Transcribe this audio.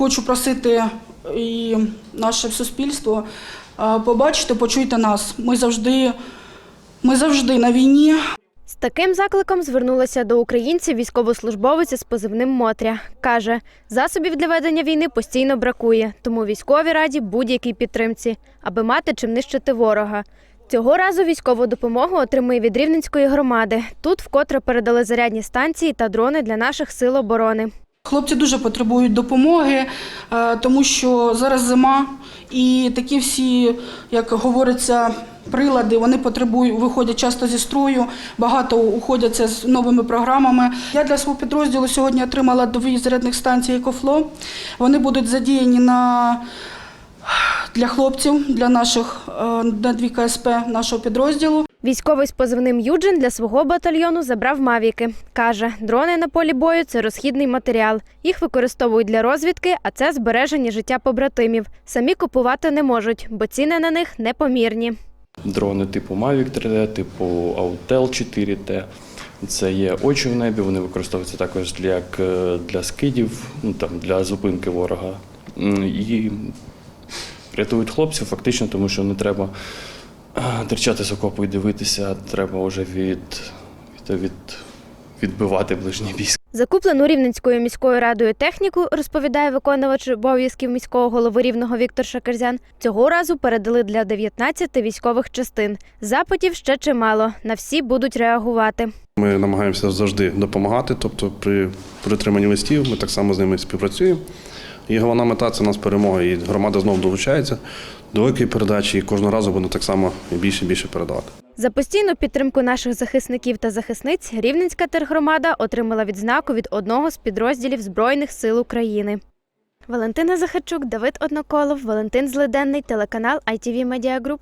Хочу просити і наше суспільство е, побачити, почуйте нас. Ми завжди, ми завжди на війні. З таким закликом звернулася до українців військовослужбовиця з позивним Мотря. Каже, засобів для ведення війни постійно бракує, тому військові раді будь-якій підтримці, аби мати чим нищити ворога. Цього разу військову допомогу отримує від Рівненської громади. Тут вкотре передали зарядні станції та дрони для наших сил оборони. Хлопці дуже потребують допомоги, е, тому що зараз зима, і такі всі, як говориться, прилади вони потребують, виходять часто зі строю, багато уходяться з новими програмами. Я для свого підрозділу сьогодні отримала дві зарядних станції «Екофло». Вони будуть задіяні на для хлопців, для наших е, на дві КСП нашого підрозділу. Військовий з позивним Юджин для свого батальйону забрав мавіки. Каже, дрони на полі бою це розхідний матеріал. Їх використовують для розвідки, а це збереження життя побратимів. Самі купувати не можуть, бо ціни на них непомірні. Дрони типу Mavic 3D, типу Autel 4T. Це є очі в небі, вони використовуються також як для скидів, ну, там, для зупинки ворога. І рятують хлопців фактично, тому що не треба терчати з окопу і дивитися, треба вже від, від, від, відбивати ближній бій. Закуплену Рівненською міською радою техніку, розповідає виконувач обов'язків міського голови Рівного Віктор Шакерзян, цього разу передали для 19 військових частин. Запитів ще чимало. На всі будуть реагувати. Ми намагаємося завжди допомагати, тобто при притриманні листів ми так само з ними співпрацюємо. І головна мета це у нас перемога. І громада знову долучається до великої передачі, і кожного разу буде так само більше і більше передавати. За постійну підтримку наших захисників та захисниць Рівненська тергромада отримала відзнаку від одного з підрозділів Збройних сил України. Валентина Захарчук, Давид Одноколов, Валентин Злиденний, телеканал ITV Media Group.